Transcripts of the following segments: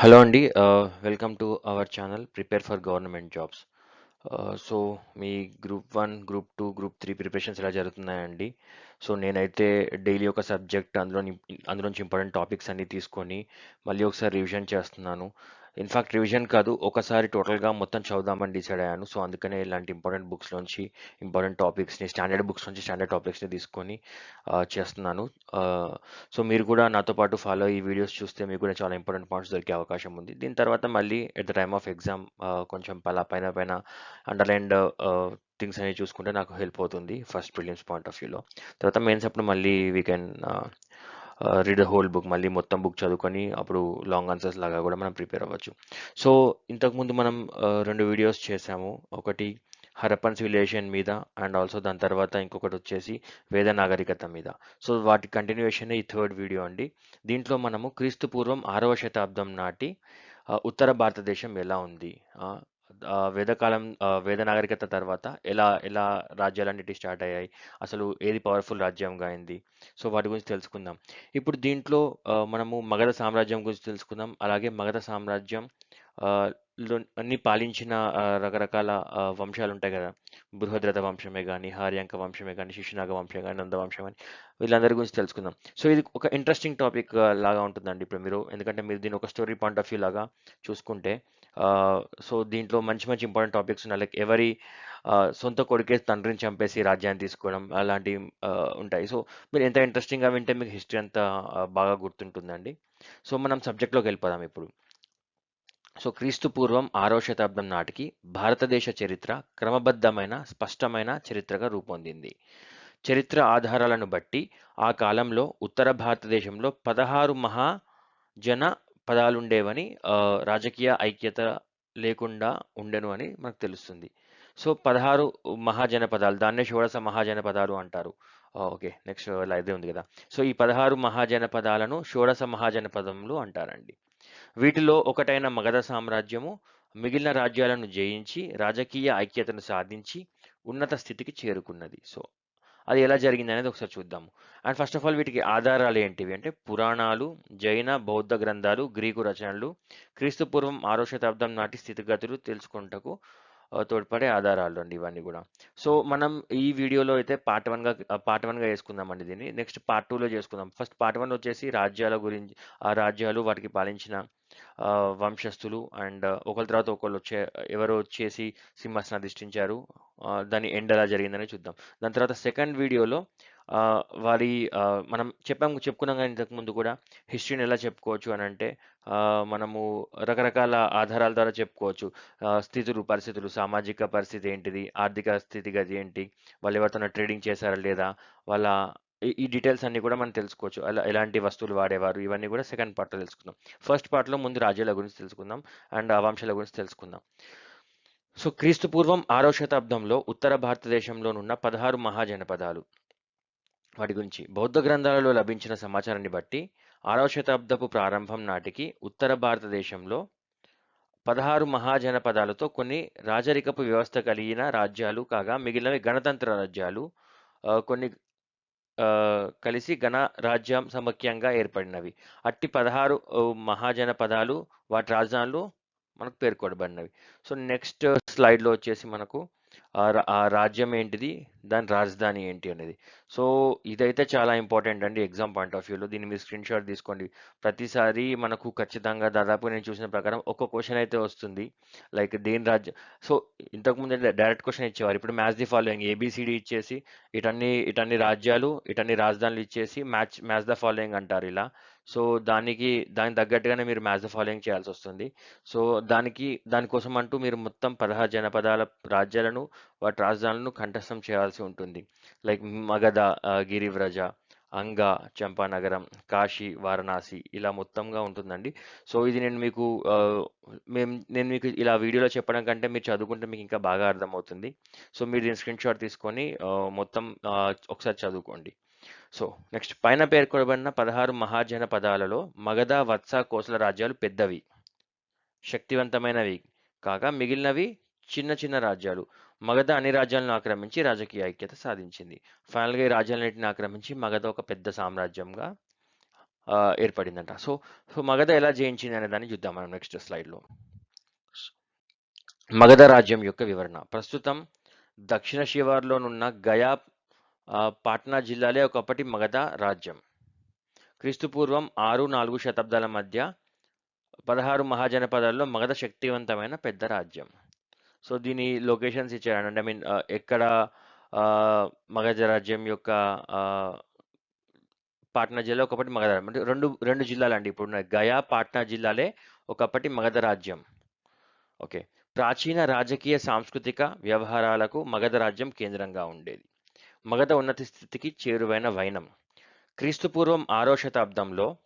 Hello అండి. Welcome to our channel prepare for government jobs. So me group one group two group three preparations ఎలా జరుగుతున్నాయండి? So నేనైతే daily ఒక subject అందులోని అందులో నుంచి ఇంపార్టెంట్ టాపిక్స్ అన్నీ తీసుకొని మళ్ళీ ఒకసారి రివిజన్ చేస్తున్నాను. ఇన్‌ఫాక్ట్ రివిజన్ కాదు ఒకసారి టోటల్‌గా మొత్తం చదువుదామని డిసైడ్ అయ్యాను. సో అందుకనే ఇలాంటి ఇంపార్టెంట్ బుక్స్‌లోంచి ఇంపార్టెంట్ టాపిక్స్‌ని స్టాండర్డ్ బుక్స్ నుంచి స్టాండర్డ్ టాపిక్స్‌ని తీసుకొని చేస్తున్నాను. సో మీరు కూడా నాతో పాటు ఫాలో ఈ వీడియోస్ చూస్తే మీకు కూడా చాలా ఇంపార్టెంట్ పాయింట్స్ దొరికే అవకాశం ఉంది. దీని తర్వాత మళ్ళీ at the time of exam కొంచెం పలా పైన పైన అండర్‌లైన్డ్ థింగ్స్ అనేవి చూసుకుంటే నాకు హెల్ప్ అవుతుంది ఫస్ట్ ప్రిలిమ్స్ పాయింట్ ఆఫ్ వ్యూలో. తర్వాత మెయిన్స్ అప్పుడు మళ్ళీ we can read the whole book మళ్ళీ మొత్తం బుక్ చదువుకొని అప్పుడు లాంగ్ ఆన్సర్స్ లాగా కూడా మనం ప్రిపేర్ అవ్వచ్చు. సో ఇంతకుముందు మనం uh, రెండు వీడియోస్ చేసాము. ఒకటి హరప్పన్ సివిలైజేషన్ మీద అండ్ ఆల్సో దాని తర్వాత ఇంకొకటి వచ్చేసి వేద నాగరికత మీద. సో వాటి కంటిన్యూషన్ ఈ థర్డ్ వీడియో అండి. దీంట్లో మనము క్రీస్తు పూర్వం ఆరవ శతాబ్దం నాటి uh, ఉత్తర భారతదేశం ఎలా ఉంది? Uh, వేదకాలం వేద నాగరికత తర్వాత ఎలా ఎలా రాజ్యాలన్నిటి స్టార్ట్ అయ్యాయి? అసలు ఏది పవర్‌ఫుల్ రాజ్యంగా అయింది? సో వాటి గురించి తెలుసుకుందాం. ఇప్పుడు దీంట్లో మనము మగధ సామ్రాజ్యం గురించి తెలుసుకుందాం. అలాగే మగధ సామ్రాజ్యం లో అన్ని పాలించిన రకరకాల వంశాలు ఉంటాయి కదా బృహద్రథ వంశమే కానీ హార్యాంక వంశమే కానీ శిశునాగ వంశం కానీ నంద వంశం కానీ వీళ్ళందరి గురించి తెలుసుకుందాం. సో ఇది ఒక ఇంట్రెస్టింగ్ టాపిక్ లాగా ఉంటుందండి ఇప్పుడు మీరు ఎందుకంటే మీరు దీన్ని ఒక స్టోరీ పాయింట్ ఆఫ్ వ్యూ లాగా చూసుకుంటే సో దీంట్లో మంచి మంచి ఇంపార్టెంట్ టాపిక్స్ ఉన్నాయి. లైక్ ఎవరి సొంత కొడుకే తండ్రిని చంపేసి రాజ్యాన్ని తీసుకోవడం అలాంటివి ఉంటాయి. సో మీరు ఎంత ఇంట్రెస్టింగ్‌గా వింటే మీకు హిస్టరీ అంతా బాగా గుర్తుంటుందండి. సో మనం సబ్జెక్ట్‌లోకి వెళ్ళిపోదాం ఇప్పుడు. సో క్రీస్తు పూర్వం ఆరో శతాబ్దం నాటికి భారతదేశ చరిత్ర క్రమబద్ధమైన, స్పష్టమైన చరిత్రగా రూపొందింది. చరిత్ర ఆధారాలను బట్టి ఆ కాలంలో ఉత్తర భారతదేశంలో 16 మహాజన పదాలుండేవని రాజకీయ ఐక్యత లేకుండా ఉండెను అని మనకు తెలుస్తుంది. సో 16 మహాజనపదాలు దాన్నే షోడశ మహాజనపదాలు అంటారు. ఓకే. నెక్స్ట్ ఇలా ఇదే ఉంది కదా సో ఈ 16 మహాజనపదాలను షోడశ మహాజనపదములు అంటారండి. వీటిలో ఒకటైన మగధ సామ్రాజ్యము మిగిలిన రాజ్యాలను జయించి రాజకీయ ఐక్యతను సాధించి ఉన్నత స్థితికి చేరుకున్నది. సో అది ఎలా జరిగింది అనేది ఒకసారి చూద్దాము. అండ్ ఫస్ట్ ఆఫ్ ఆల్ వీటికి ఆధారాలు ఏంటివి అంటే పురాణాలు, జైన, బౌద్ధ గ్రంథాలు, గ్రీకు రచనలు, క్రీస్తు పూర్వం 6వ శతాబ్దం నాటి స్థితిగతులు తెలుసుకొనుటకు తోడ్పడే ఆధారాలు అండి ఇవన్నీ కూడా సో మనం ఈ వీడియోలో అయితే పార్ట్ వన్గా పార్ట్ వన్గా చేసుకుందామండి దీన్ని. నెక్స్ట్ పార్ట్ టూలో చేసుకుందాం. ఫస్ట్ పార్ట్ వన్ వచ్చేసి రాజ్యాల గురించి ఆ రాజ్యాలు వాటికి పాలించిన వంశస్థులు అండ్ ఒకళ్ళ తర్వాత ఒకళ్ళు వచ్చే ఎవరో వచ్చేసి సింహాసనం అధిష్ఠించారు. దాని ఎండ్ ఎలా జరిగిందని చూద్దాం. దాని తర్వాత సెకండ్ వీడియోలో వారి మనం చెప్పాము చెప్పుకున్నాం కానీ ఇంతకుముందు కూడా హిస్టరీని ఎలా చెప్పుకోవచ్చు అని అంటే మనము రకరకాల ఆధారాల ద్వారా చెప్పుకోవచ్చు. స్థితులు, పరిస్థితులు, సామాజిక పరిస్థితి ఏంటిది? ఆర్థిక స్థితిగతి ఏంటి? వాళ్ళు ఎవరితోనో ట్రేడింగ్ చేశారా లేదా? వాళ్ళ ఈ డీటెయిల్స్ అన్నీ కూడా మనం తెలుసుకోవచ్చు. అలా ఎలాంటి వస్తువులు వాడేవారు? ఇవన్నీ కూడా సెకండ్ పార్ట్‌లో తెలుసుకుందాం. ఫస్ట్ పార్ట్‌లో ముందు రాజ్యాల గురించి తెలుసుకుందాం. అండ్ అవాంశాల గురించి తెలుసుకుందాం. సో క్రీస్తు పూర్వం ఆరో శతాబ్దంలో ఉత్తర భారతదేశంలోనున్న 16 మహాజనపదాలు. వాటి గురించి బౌద్ధ గ్రంథాలలో లభించిన సమాచారాన్ని బట్టి ఆరవ శతాబ్దపు ప్రారంభం నాటికి ఉత్తర భారతదేశంలో 16 మహాజనపదాలతో కొన్ని రాజరికపు వ్యవస్థ కలిగిన రాజ్యాలు కాగా మిగిలినవి గణతంత్ర రాజ్యాలు. కొన్ని కలిసి గణ రాజ్యం సమఖ్యంగా ఏర్పడినవి. అట్టి పదహారు మహాజనపదాలు వాటి రాజధానులు మనకు పేర్కొనబడినవి. సో నెక్స్ట్ స్లైడ్‌లో వచ్చేసి మనకు ఆ రా ఆ రాజ్యం ఏంటిది? దాని రాజధాని ఏంటి అనేది. సో ఇదైతే చాలా ఇంపార్టెంట్ అండి ఎగ్జామ్ పాయింట్ ఆఫ్ వ్యూలో. దీన్ని మీరు స్క్రీన్ షాట్ తీసుకోండి. ప్రతిసారి మనకు ఖచ్చితంగా దాదాపు నేను చూసిన ప్రకారం ఒక క్వశ్చన్ అయితే వస్తుంది. లైక్ దేని రాజ్యం సో ఇంతకుముందు డైరెక్ట్ క్వశ్చన్ ఇచ్చేవారు. ఇప్పుడు మ్యాచ్ ది ఫాలోయింగ్ ఏబీసీడీ ఇచ్చేసి ఇటన్ని ఇటన్ని రాజ్యాలు, ఇటన్ని రాజధానులు ఇచ్చేసి మ్యాచ్ మ్యాచ్ ద ఫాలోయింగ్ అంటారు ఇలా. సో దానికి దానికి తగ్గట్టుగానే మీరు మ్యాచ్ ద ఫాలోయింగ్ చేయాల్సొస్తుంది. సో దానికి దానికోసం అంటూ మీరు మొత్తం 16 జనపదాల రాజ్యాలను వాటి రాజధానులను కంఠస్థం చేయాల్సి ఉంటుంది. లైక్ మగధ, గిరివ్రజ, అంగ, చంపానగరం, కాశీ, వారణాసి ఇలా మొత్తంగా ఉంటుందండి. సో ఇది నేను మీకు మేము నేను మీకు ఇలా వీడియోలో చెప్పడం కంటే మీరు చదువుకుంటే మీకు ఇంకా బాగా అర్థమవుతుంది. సో మీరు దీని స్క్రీన్ షాట్ తీసుకొని మొత్తం ఒకసారి చదువుకోండి. సో నెక్స్ట్ పైన పేర్కొనబడిన పదహారు మహాజన పదాలలో మగధ, వత్స, కోసల రాజ్యాలు పెద్దవి. శక్తివంతమైనవి కాగా మిగిలినవి చిన్న చిన్న రాజ్యాలు. మగధ అన్ని రాజ్యాలను ఆక్రమించి రాజకీయ ఐక్యత సాధించింది. ఫైనల్‌గా ఈ రాజ్యాలన్నిటిని ఆక్రమించి మగధ ఒక పెద్ద సామ్రాజ్యంగా ఏర్పడిందంట. సో, సో మగధ ఎలా జయించింది అనే దాన్ని చూద్దాం మనం నెక్స్ట్ స్లైడ్‌లో. మగధ రాజ్యం యొక్క వివరణ. ప్రస్తుతం దక్షిణ శివార్లోనున్న గయా పాట్నా జిల్లాలే ఒకప్పటి మగధ రాజ్యం. క్రీస్తుపూర్వం ఆరు నాలుగు శతాబ్దాల మధ్య 16 మహాజనపదాల్లో మగధ శక్తివంతమైన పెద్ద రాజ్యం. సో, దీని లొకేషన్స్ ఇచ్చాడండి. ఐ మీన్ ఎక్కడ మగధ రాజ్యం యొక్క పాట్నా జిల్లా ఒకప్పటి మగధ అంటే రెండు రెండు జిల్లాలు అండి ఇప్పుడు గయా, పాట్నా జిల్లాలే ఒకప్పటి మగధ రాజ్యం. ఓకే. ప్రాచీన రాజకీయ, సాంస్కృతిక వ్యవహారాలకు మగధ రాజ్యం కేంద్రంగా ఉండేది. మగధ ఉన్నత స్థితికి చేరువైన వైనం. క్రీస్తుపూర్వం ఆరో శతాబ్దంలో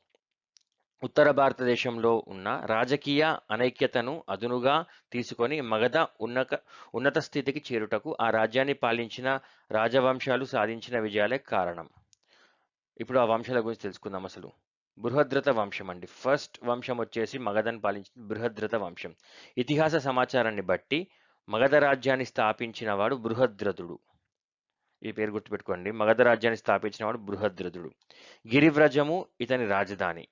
ఉత్తర భారతదేశంలో ఉన్న రాజకీయ అనైక్యతను అదునుగా తీసుకొని మగధ ఉన్నక ఉన్నత స్థితికి చేరుటకు ఆ రాజ్యాన్ని పాలించిన రాజవంశాలు సాధించిన విజయాలే కారణం. ఇప్పుడు ఆ వంశాల గురించి తెలుసుకుందాం అసలు. బృహద్రత వంశం అండి. ఫస్ట్ వంశం వచ్చేసి మగధను పాలించిన బృహద్రత వంశం. ఇతిహాస సమాచారాన్ని బట్టి మగధ రాజ్యాన్ని స్థాపించిన వాడు బృహద్రథుడు. ఈ పేరు గుర్తుపెట్టుకోండి. మగధ రాజ్యాన్ని స్థాపించిన వాడు బృహద్రథుడు. గిరివ్రజము ఇతని రాజధాని.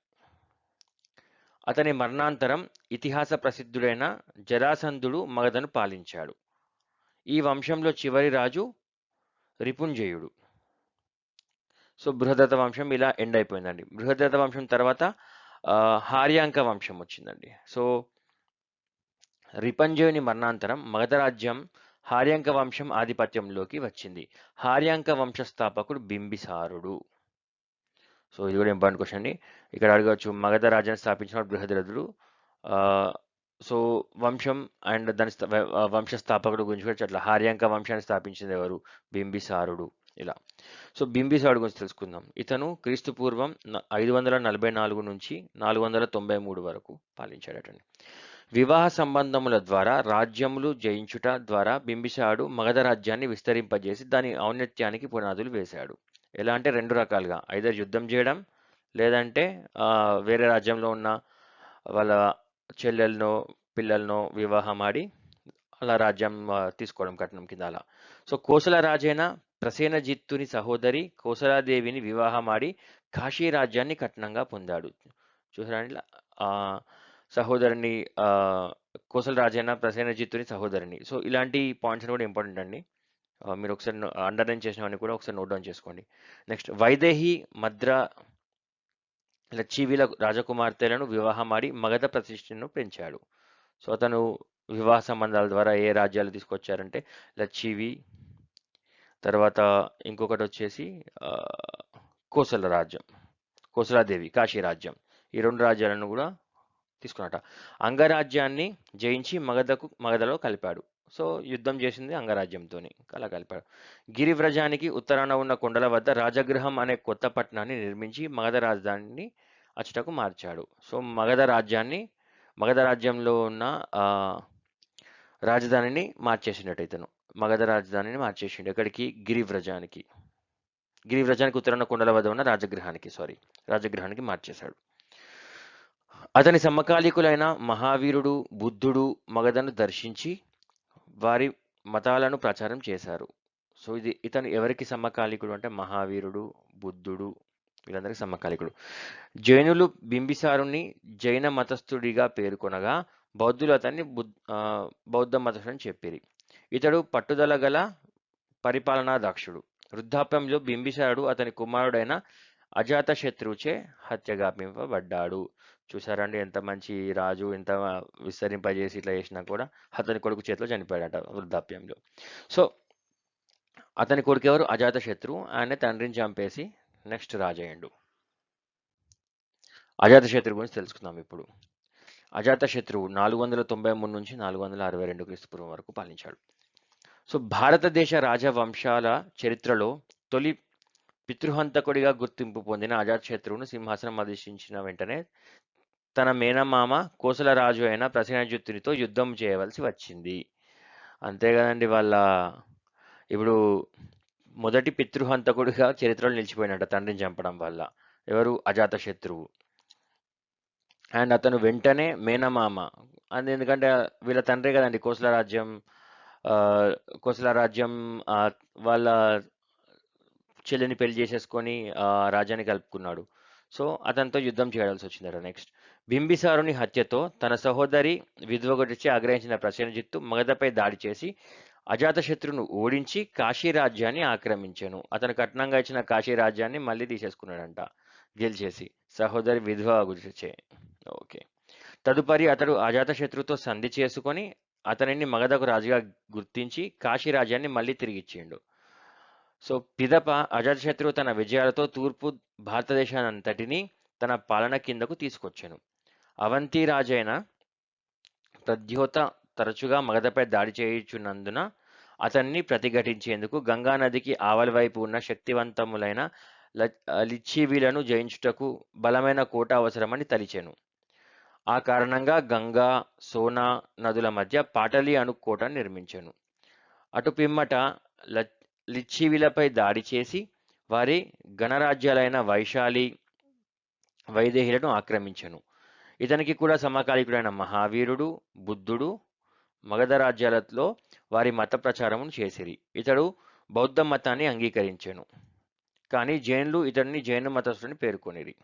అతని మరణాంతరం ఇతిహాస ప్రసిద్ధుడైన జరాసంధుడు మగధను పాలించాడు. ఈ వంశంలో చివరి రాజు రిపుంజయుడు. సో, బృహదత్త వంశం ఇలా ఎండ్ అయిపోయిందండి. బృహదత్త వంశం తర్వాత హార్యాంక వంశం వచ్చిందండి. సో రిపంజయుని మరణాంతరం మగధ రాజ్యం హార్యాంక వంశం ఆధిపత్యంలోకి వచ్చింది. హార్యాంక వంశ స్థాపకుడు బింబిసారుడు. సో, ఇది కూడా ఇంపార్టెంట్ క్వశ్చన్ అండి. ఇక్కడ అడగవచ్చు మగధ రాజ్యాన్ని స్థాపించిన బృహదరథుడు సో, వంశం అండ్ దాని స్థ వంశ స్థాపకుడు గురించి కూడా అట్లా హార్యాంక వంశాన్ని స్థాపించింది ఎవరు? బింబిసారుడు. ఇలా. సో, బింబిసారుడు గురించి తెలుసుకుందాం. ఇతను క్రీస్తు పూర్వం న 544 నుంచి 493 వరకు పాలించాడటండి. వివాహ సంబంధముల ద్వారా రాజ్యములు జయించుట ద్వారా బింబిసాడు మగధ రాజ్యాన్ని విస్తరింపజేసి దాని ఔన్నత్యానికి పునాదులు వేశాడు. ఎలా అంటే రెండు రకాలుగా ఐదర్ యుద్ధం చేయడం లేదంటే వేరే రాజ్యంలో ఉన్న వాళ్ళ చెల్లెలనో, పిల్లలనో ఆడి అలా రాజ్యం తీసుకోవడం కట్నం కింద అలా. సో, కోసల రాజైన ప్రసేనజిత్తుని సహోదరి కోసలాదేవిని వివాహమాడి కాశీ రాజ్యాన్ని కట్నంగా పొందాడు. చూసారా సహోదరుని కోసల రాజైన ప్రసేనజిత్తుని సహోదరిని. సో, ఇలాంటి పాయింట్స్ కూడా ఇంపార్టెంట్ అండి. మీరు ఒకసారి అండర్‌లైన్ చేసినవన్నీ కూడా ఒకసారి నోట్ డౌన్ చేసుకోండి. నెక్స్ట్ వైదేహి, మద్ర లచ్చివీల రాజకుమార్తెలను వివాహమాడి మగధ ప్రతిష్టను పెంచాడు. సో, అతను వివాహ సంబంధాల ద్వారా ఏ రాజ్యాలు తీసుకొచ్చారంటే లచ్చివి, తర్వాత ఇంకొకటి వచ్చేసి కోసల రాజ్యం. కోసలాదేవి, కాశీ రాజ్యం. ఈ రెండు రాజ్యాలను కూడా తీసుకున్నట అంగరాజ్యాన్ని జయించి మగధకు మగధలో కలిపాడు. సో, యుద్ధం చేసింది అంగరాజ్యంతోని. అలా కలిపాడు. గిరివ్రజానికి ఉత్తరాన ఉన్న కొండల వద్ద రాజగృహం అనే కొత్త పట్టణాన్ని నిర్మించి మగధ రాజధానిని అచ్చటకు మార్చాడు. సో, మగధ రాజ్యాన్ని మగధ రాజ్యంలో ఉన్న రాజధానిని మార్చేసిండట ఇతను. మగధ రాజధానిని మార్చేసిండు. ఎక్కడికి? గిరివ్రజానికి. గిరివ్రజానికి ఉత్తరాన కొండల వద్ద ఉన్న రాజగృహానికి సారీ రాజగృహానికి మార్చేశాడు. అతని సమకాలీకులైన మహావీరుడు, బుద్ధుడు మగధను దర్శించి వారి మతాలను ప్రచారం చేశారు. సో, ఇది ఇతను ఎవరికి సమకాలీకుడు అంటే మహావీరుడు, బుద్ధుడు వీళ్ళందరికీ సమకాలీకుడు. జైనులు బింబిసారుని జైన మతస్థుడిగా పేర్కొనగా బౌద్ధులు అతన్ని బుద్ ఆహ్, బౌద్ధ మతస్థుడని చెప్పిరి. ఇతడు పట్టుదల గల పరిపాలనా దక్షుడు. వృద్ధాప్యంలో బింబిసారుడు అతని కుమారుడైన అజాతశత్రువుచే హత్యగాపింపబడ్డాడు చూసారండి ఎంత మంచి రాజు ఎంత విస్తరింపజేసి ఇట్లా చేసినా కూడా అతని కొడుకు చేతిలో చనిపోయాడట వృద్ధాప్యంలో. సో, అతని కొడుకు ఎవరు? అజాత శత్రు ఆయన తండ్రిని చంపేసి నెక్స్ట్ రాజయ్యండు అజాత శత్రు గురించి తెలుసుకుందాం ఇప్పుడు. అజాత శత్రువు నాలుగు వందల తొంభై మూడు నుంచి 462 క్రీస్తు క్రీస్తుపూర్వం వరకు పాలించాడు. సో, భారతదేశ రాజవంశాల చరిత్రలో తొలి పితృహంతకుడిగా గుర్తింపు పొందిన అజాతశత్రువును సింహాసనం అధిష్ఠించిన వెంటనే తన మేనమామ కోసలరాజు అయిన ప్రసేనజిత్తునితో యుద్ధం చేయవలసి వచ్చింది. అంతే కదండి వాళ్ళ ఇప్పుడు మొదటి పితృహంతకుడిగా చరిత్రలో నిలిచిపోయినట తండ్రిని చంపడం వల్ల. ఎవరు? అజాతశత్రువు. అండ్ అతను వెంటనే మేనమామ. అండ్ ఎందుకంటే వీళ్ళ తండ్రే కదండీ కోసల రాజ్యం కోసల రాజ్యం వాళ్ళ చెల్లిని పెళ్ళి చేసేసుకొని రాజ్యాన్ని కలుపుకున్నాడు. సో అతనితో యుద్ధం చేయాల్సి వచ్చిందట నెక్స్ట్. బింబిసారుని హత్యతో తన సహోదరి విధవ గురించి ఆగ్రహించిన ప్రసేనజిత్తు మగధపై దాడి చేసి అజాతశత్రును ఓడించి కాశీ రాజ్యాన్ని ఆక్రమించాను. అతను కట్నంగా ఇచ్చిన కాశీ రాజ్యాన్ని మళ్ళీ తీసేసుకున్నాడంట గెలిచేసి సహోదరి విధవ గురిచే ఓకే. తదుపరి అతడు అజాతశత్రుతో సంధి చేసుకొని అతనిని మగధకు రాజుగా గుర్తించి కాశీ రాజ్యాన్ని మళ్ళీ తిరిగి ఇచ్చిండు సో పిదప అజాతశత్రువు తన విజయాలతో తూర్పు భారతదేశానంతటిని తన పాలన కిందకు తీసుకొచ్చాను. అవంతి రాజైన ప్రద్యోత తరచుగా మగధపై దాడి చేయుచున్నందున అతన్ని ప్రతిఘటించేందుకు గంగా నదికి ఆవలి వైపు ఉన్న శక్తివంతములైన లిచ్చివీలను జయించుటకు బలమైన కోట అవసరమని తలిచెను. ఆ కారణంగా గంగా సోనా నదుల మధ్య పాటలి అను కోట నిర్మించెను. అటు పిమ్మట లిచ్చివిలపై దాడి చేసి వారి గణరాజ్యాలైన వైశాలి వైదేహిలను ఆక్రమించెను. ఇతనికి కూడా సమకాలీకుడైన మహావీరుడు బుద్ధుడు మగధ రాజ్యాలలో వారి మత ప్రచారమును చేసిరి. ఇతడు బౌద్ధ మతాన్ని అంగీకరించెను. కానీ జైన్లు ఇతడిని జైన మతస్థుని పేర్కొనిరి.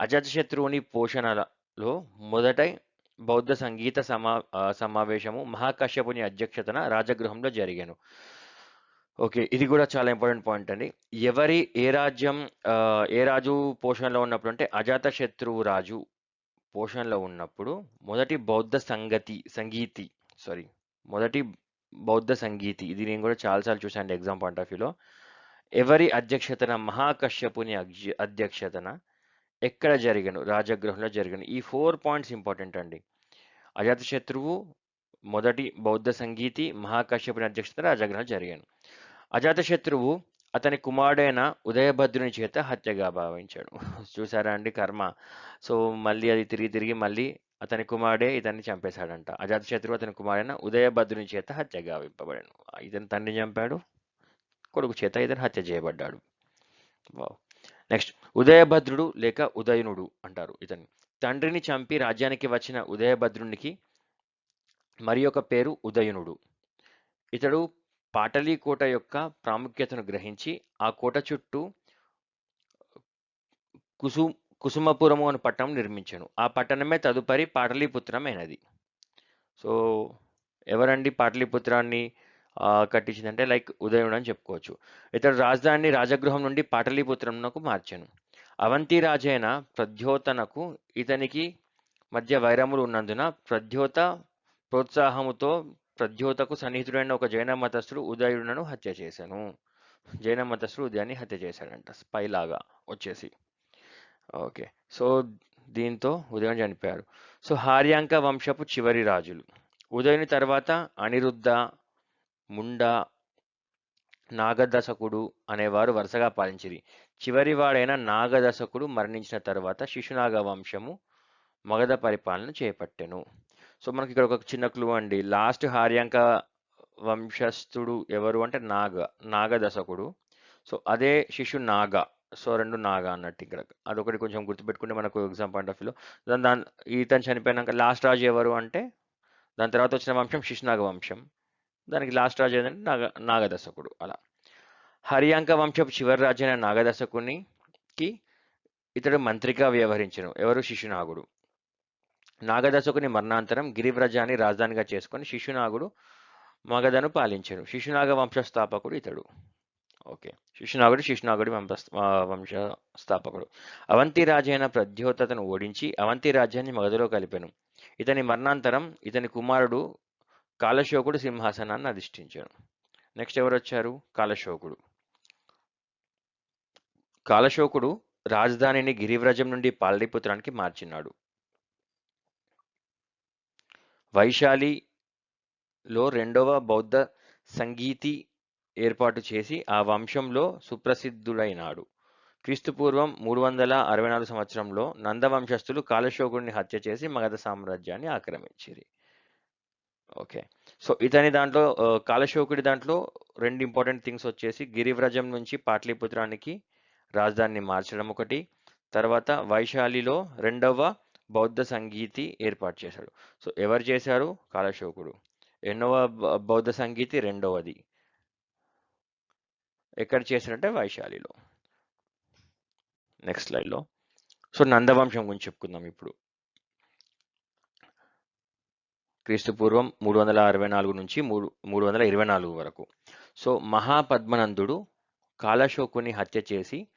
అజాతశత్రువుని పోషణలో మొదట బౌద్ధ సంగీత సమా సమావేశము మహాకశ్యపుని అధ్యక్షతన రాజగృహంలో జరిగాను. ఓకే. ఇది కూడా చాలా ఇంపార్టెంట్ పాయింట్ అండి. ఎవరి ఏ రాజ్యం ఏ రాజు పోషణలో ఉన్నప్పుడు అంటే అజాతశత్రువు రాజు పోషణలో ఉన్నప్పుడు మొదటి బౌద్ధ సంగతి సంగీతి సారీ మొదటి బౌద్ధ సంగీతి ఇది నేను కూడా చాలాసార్లు చూసాను ఎగ్జామ్ పాయింట్ ఆఫ్ వ్యూలో. ఎవరి అధ్యక్షతన మహాకశ్యపుని అధ్యక్షతన ఎక్కడ జరిగను రాజగృహంలో జరిగను? ఈ ఫోర్ పాయింట్స్ ఇంపార్టెంట్ అండి. అజాతశత్రువు మొదటి బౌద్ధ సంగీతి మహాకశ్యపుని అధ్యక్షతన రాజగృహం జరిగాను. అజాతశత్రువు అతని కుమారుడైన ఉదయభద్రుని చేత హత్యగా భావించాడు. చూసారా అండి కర్మ? సో మళ్ళీ అది తిరిగి తిరిగి మళ్ళీ అతని కుమారుడే ఇతన్ని చంపేశాడంట. అజాతశత్రువు అతని కుమారుడైన ఉదయభద్రుని చేత హత్యగా వింపబడాను ఇతని తండ్రిని చంపాడు కొడుకు చేత ఇతను హత్య చేయబడ్డాడు. వావ్. నెక్స్ట్ ఉదయభద్రుడు లేక ఉదయనుడు అంటారు ఇతన్ని. తండ్రిని చంపి రాజ్యానికి వచ్చిన ఉదయభద్రునికి మరి ఒక పేరు ఉదయనుడు. ఇతడు పాటలీకోట యొక్క ప్రాముఖ్యతను గ్రహించి ఆ కోట చుట్టూ కుసు కుసుమపురము అని పట్టణం నిర్మించాను. ఆ పట్టణమే తదుపరి పాటలీపుత్రమైనది. సో ఎవరండి పాటలీపుత్రాన్ని కట్టించిందంటే లైక్ ఉదయం అని చెప్పుకోవచ్చు. ఇతడు రాజధానిని రాజగృహం నుండి పాటలీపుత్రంకు మార్చాను. అవంతి రాజైన ప్రద్యోతనకు ఇతనికి మధ్య వైరములు ఉన్నందున ప్రద్యోత ప్రోత్సాహముతో ప్రద్యోతకు సన్నిహితుడైన ఒక జైన మతస్థుడు ఉదయుడును హత్య చేశాను. జైన మతస్థుడు ఉదయాన్ని హత్య చేశాడంట స్పై లాగా వచ్చేసి. ఓకే. సో దీంతో ఉదయం చనిపోయారు. సో హార్యాంక వంశపు చివరి రాజులు. ఉదయుని తర్వాత అనిరుద్ధ ముండ నాగదశకుడు అనేవారు వరుసగా పాలించిరి. చివరి వాడైన నాగదశకుడు మరణించిన తర్వాత శిశునాగ వంశము మగధ పరిపాలన చేపట్టెను. సో మనకి ఇక్కడ ఒక చిన్న క్లూ అండి. లాస్ట్ హార్యాంక వంశస్థుడు ఎవరు అంటే నాగ నాగదశకుడు. సో అదే శిశు నాగ. సో రెండు నాగ అన్నట్టు ఇక్కడ అదొకటి కొంచెం గుర్తుపెట్టుకుంటే మనకు ఎగ్జామ్ పాయింట్ ఆఫ్ వ్యూలో. దాని దాని ఈతను చనిపోయినాక లాస్ట్ రాజు ఎవరు అంటే దాని తర్వాత వచ్చిన వంశం శిశునాగ వంశం. దానికి లాస్ట్ రాజు ఏంటంటే నాగ నాగదశకుడు. అలా. హరియాంక వంశపు చివరి రాజు అయిన నాగదశకునికి ఇతడు మంత్రిగా వ్యవహరించను. ఎవరు? శిశునాగుడు నాగదశకుని మరణాంతరం గిరివ్రజాన్ని రాజధానిగా చేసుకొని శిశునాగుడు మగధను పాలించాడు. శిశునాగ వంశస్థాపకుడు ఇతడు. ఓకే. శిశునాగుడు శిశునాగుడి వంశ వంశ స్థాపకుడు అవంతి రాజైన ప్రద్యోతతను ఓడించి అవంతి రాజ్యాన్ని మగధలో కలిపెను. ఇతని మరణాంతరం ఇతని కుమారుడు కాలశోకుడు సింహాసనాన్ని అధిష్ఠించాడు. నెక్స్ట్ ఎవరు వచ్చారు కాలశోకుడు కాలశోకుడు రాజధానిని గిరివ్రజం నుండి పాలిపుత్రానికి మార్చినాడు. వైశాలిలో రెండవ బౌద్ధ సంగీతి ఏర్పాటు చేసి ఆ వంశంలో సుప్రసిద్ధుడైనాడు క్రీస్తుపూర్వం మూడు వందల అరవై నాలుగు సంవత్సరంలో నందవంశస్థులు కాలశోకుడిని హత్య చేసి మగధ సామ్రాజ్యాన్ని ఆక్రమించిరి. ఓకే. సో ఇతని దాంట్లో కాలశోకుడి దాంట్లో రెండు ఇంపార్టెంట్ థింగ్స్ వచ్చేసి గిరివ్రజం నుంచి పాటలీపుత్రానికి రాజధానిని మార్చడం ఒకటి తర్వాత వైశాలిలో రెండవ బౌద్ధ సంగీతి ఏర్పాటు చేశాడు. సో ఎవరు చేశారు? కాలశోకుడు. ఎన్నవ బౌద్ధ సంగీతి? రెండవది. ఎక్కడ చేశారంటే వైశాలిలో. నెక్స్ట్ స్లైడ్లో. సో నందవంశం గురించి చెప్పుకుందాం ఇప్పుడు. క్రీస్తు పూర్వం మూడు వందల అరవై నాలుగు నుంచి మూడు మూడు వందల ఇరవై నాలుగు వరకు. సో మహాపద్మనందుడు కాలశోకుని హత్య చేసి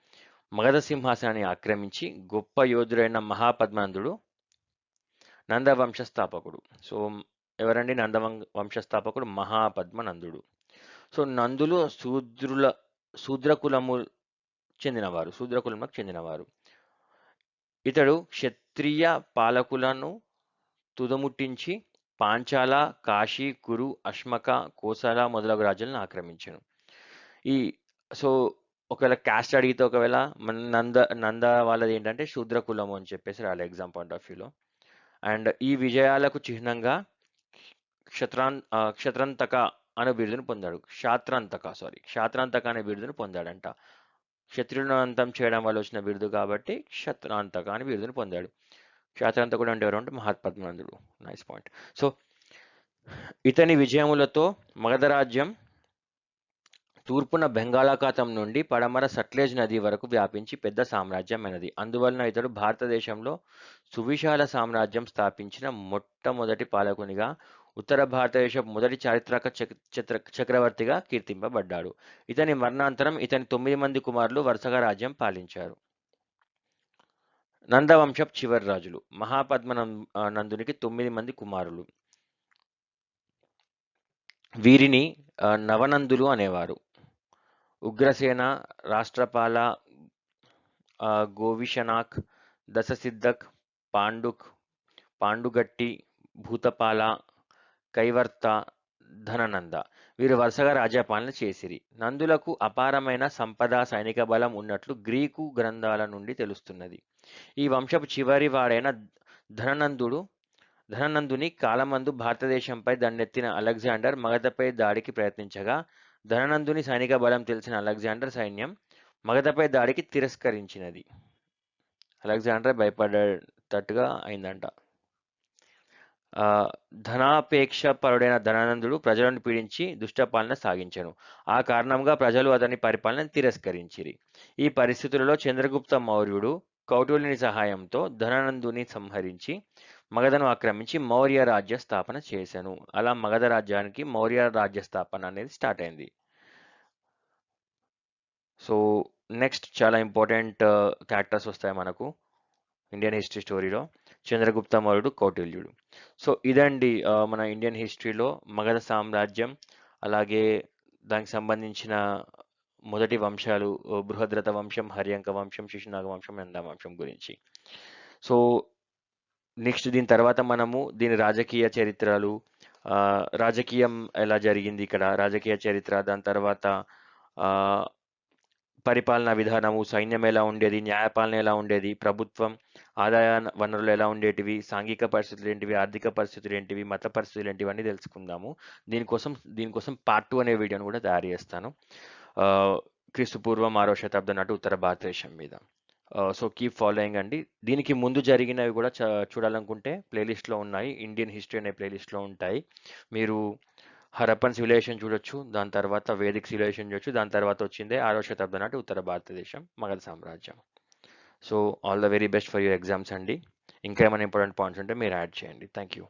మగధ సింహాసనాన్ని ఆక్రమించి గొప్ప యోధుడైన మహాపద్మనందుడు నందవంశస్థాపకుడు. సో ఎవరండి నందవం వంశస్థాపకుడు? మహాపద్మనందుడు. సో నందులు శూద్రుల శూద్రకులము చెందినవారు శూద్రకులములకు చెందినవారు. ఇతడు క్షత్రియ పాలకులను తుదముట్టించి పాంచాల కాశీ కురు అశ్మక కోసల మొదలగు రాజులను ఆక్రమించాను. ఈ సో ఒకవేళ క్యాస్ట్ అడిగితే ఒకవేళ మన నంద నంద వాళ్ళది ఏంటంటే శూద్ర కులము అని చెప్పేసి రాలే ఎగ్జామ్ పాయింట్ ఆఫ్ వ్యూలో అండ్ ఈ విజయాలకు చిహ్నంగా క్షత్రాన్ క్షత్రంతక అనే బిరుదును పొందాడు. క్షాత్రాంతక సారీ క్షాత్రాంతక అనే బిరుదును పొందాడంట. క్షత్రియులను అంతం చేయడం వల్ల వచ్చిన బిరుదు కాబట్టి క్షత్రాంతక అని బిరుదును పొందాడు. క్షాత్రాంతకుడు అంటే ఎవరు అంటే మహాత్పద్మనందుడు నైస్ పాయింట్ సో ఇతని విజయములతో మగధరాజ్యం తూర్పున బెంగాళాఖాతం నుండి పడమర సట్లెజ్ నది వరకు వ్యాపించి పెద్ద సామ్రాజ్యమైనది. అందువలన ఇతడు భారతదేశంలో సువిశాల సామ్రాజ్యం స్థాపించిన మొట్టమొదటి పాలకునిగా ఉత్తర భారతదేశ మొదటి చారిత్రక చక్ర చక్రవర్తిగా కీర్తింపబడ్డాడు. ఇతని మరణాంతరం ఇతని తొమ్మిది మంది కుమారులు వరుసగా రాజ్యం పాలించారు. నందవంశం చివరి రాజులు మహాపద్మనం నందునికి తొమ్మిది మంది కుమారులు. వీరిని నవనందులు అనేవారు. ఉగ్రసేన రాష్ట్రపాల గోవిషనాక్ దశసిద్ధక్ పాండుక్ పాండుగట్టి భూతపాల కైవర్త ధననంద. వీరు వరుసగా రాజ్యపాలన చేసిరి. నందులకు అపారమైన సంపద సైనిక బలం ఉన్నట్లు గ్రీకు గ్రంథాల నుండి తెలుస్తున్నది. ఈ వంశపు చివరి వాడైన ధననందుడు ధననందుని కాలమందు భారతదేశంపై దండెత్తిన అలెగ్జాండర్ మగధపై దాడికి ప్రయత్నించగా ధననందుని సైనిక బలం తెలిసిన అలెగ్జాండర్ సైన్యం మగధపై దాడికి తిరస్కరించినది. అలెగ్జాండర్ భయపడేటట్టుగా అయిందంట. ఆ, ధనాపేక్ష పరుడైన ధనానందుడు ప్రజలను పీడించి దుష్టపాలన సాగించను. ఆ కారణంగా ప్రజలు అతని పరిపాలన తిరస్కరించిరి. ఈ పరిస్థితులలో చంద్రగుప్త మౌర్యుడు కౌటిల్యుని సహాయంతో ధనానందుని సంహరించి మగధను ఆక్రమించి మౌర్య రాజ్య స్థాపన చేశాను. అలా మగధ రాజ్యానికి మౌర్య రాజ్య స్థాపన అనేది స్టార్ట్ అయింది. సో నెక్స్ట్ చాలా ఇంపార్టెంట్ క్యారెక్టర్స్ వస్తాయి మనకు. ఇండియన్ హిస్టరీ స్టోరీలో. చంద్రగుప్త మౌర్యుడు కౌటిల్యుడు. సో ఇదండి మన ఇండియన్ హిస్టరీలో మగధ సామ్రాజ్యం. అలాగే దానికి సంబంధించిన మొదటి వంశాలు బృహద్రథ వంశం హర్యంక వంశం శిశునాగ వంశం నందా వంశం గురించి. సో నెక్స్ట్ దీని తర్వాత మనము దీని రాజకీయ చరిత్రలు రాజకీయం ఎలా జరిగింది ఇక్కడ రాజకీయ చరిత్ర దాని తర్వాత పరిపాలనా విధానము సైన్యం ఎలా ఉండేది న్యాయపాలన ఎలా ఉండేది ప్రభుత్వం ఆదాయ వనరులు ఎలా ఉండేటివి సాంఘిక పరిస్థితులు ఏంటివి ఆర్థిక పరిస్థితులు ఏంటివి మత పరిస్థితులు ఏంటివి అన్నీ తెలుసుకుందాము. దీనికోసం దీనికోసం పార్ట్ టూ అనే వీడియోని కూడా తయారు చేస్తాను. ఆ, క్రీస్తు పూర్వం ఆరో శతాబ్దం నాటి ఉత్తర భారతదేశం మీద. సో కీప్ ఫాలోయింగ్ అండి. దీనికి ముందు జరిగినవి కూడా చూడాలనుకుంటే ప్లేలిస్ట్లో ఉన్నాయి. ఇండియన్ హిస్టరీ అనే ప్లేలిస్ట్లో ఉంటాయి. మీరు హరప్పన్ సివిలైజేషన్ చూడొచ్చు దాని తర్వాత వేదిక్ సివిలైజేషన్ చూడొచ్చు దాని తర్వాత వచ్చిందే ఆరో శతాబ్దం నాటి ఉత్తర భారతదేశం మగధ సామ్రాజ్యం. So all the very best for your exams అండి. ఇంకా ఏమైనా ఇంపార్టెంట్ పాయింట్స్ ఉంటే మీరు యాడ్ చేయండి. Thank you